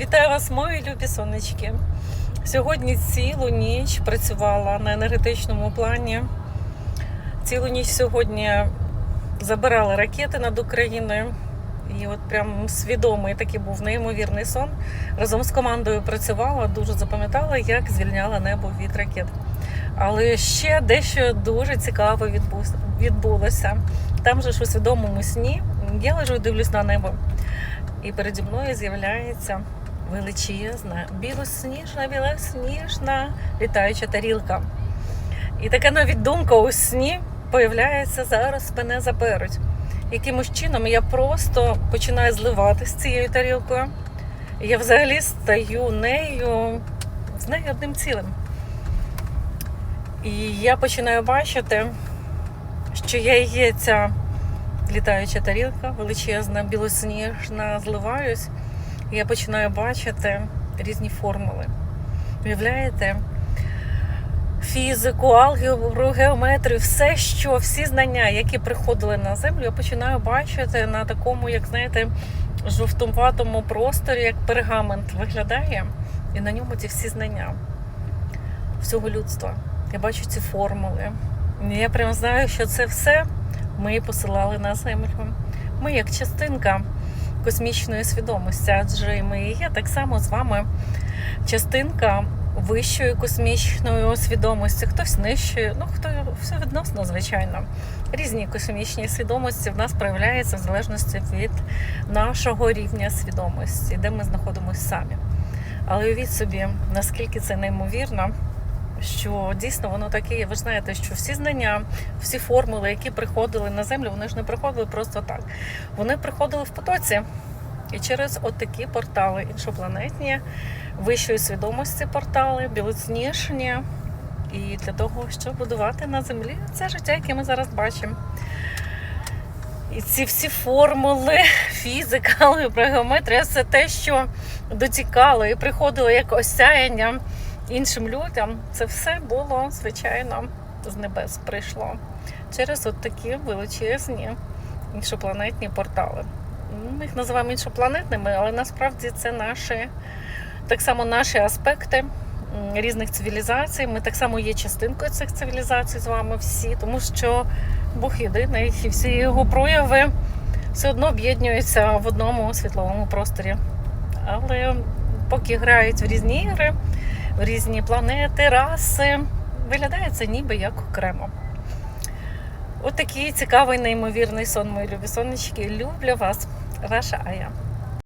Вітаю вас, мої любі сонечки. Сьогодні цілу ніч працювала на енергетичному плані. Цілу ніч сьогодні забирала ракети над Україною. І от прям свідомий такий був неймовірний сон. Разом з командою працювала, дуже запам'ятала, як звільняла небо від ракет. Але ще дещо дуже цікаве відбулося. Там же ж у свідомому сні я лежу і дивлюсь на небо. І переді мною з'являється величезна, білосніжна, білосніжна літаюча тарілка. І така навіть думка у сні появляється зараз мене заберуть. Якимось чином я просто починаю зливати з цією тарілкою. Я взагалі стаю нею з нею одним цілим. І я починаю бачити, що я є ця літаюча тарілка, величезна, білосніжна, зливаюсь. Я починаю бачити різні формули. Уявляєте? Фізику, алгебру, геометрію, все, що всі знання, які приходили на землю, я починаю бачити на такому, як знаєте, жовтуватому просторі, як пергамент виглядає, і на ньому ці всі знання всього людства. Я бачу ці формули. Я прямо знаю, що це все ми посилали на землю. Ми як частинка космічної свідомості, адже ми є так само з вами частинка вищої космічної свідомості, хтось нижчої, ну хто все відносно, звичайно. Різні космічні свідомості в нас проявляються в залежності від нашого рівня свідомості, де ми знаходимося самі. Але уявіть собі, наскільки це неймовірно, що дійсно воно таке. Ви ж знаєте, що всі знання, всі формули, які приходили на землю, вони ж не приходили просто так. Вони приходили в потоці. І через от такі портали іншопланетні, вищої свідомості портали, білосніжні. І для того, щоб будувати на землі це життя, яке ми зараз бачимо. І ці всі формули, фізика, геометрія, все те, що дотікало і приходило як осяяння іншим людям, це все було, звичайно, з небес прийшло через от такі величезні іншопланетні портали. Ми їх називаємо іншопланетними, але насправді це наші так само наші аспекти різних цивілізацій. Ми так само є частинкою цих цивілізацій з вами всі, тому що Бог єдиний і всі його прояви все одно об'єднуються в одному світловому просторі. Але поки грають в різні ігри, різні планети, раси, виглядає це ніби як окремо. От цікавий, неймовірний сон, мої любі сонечки. Люблю вас, ваша Ая.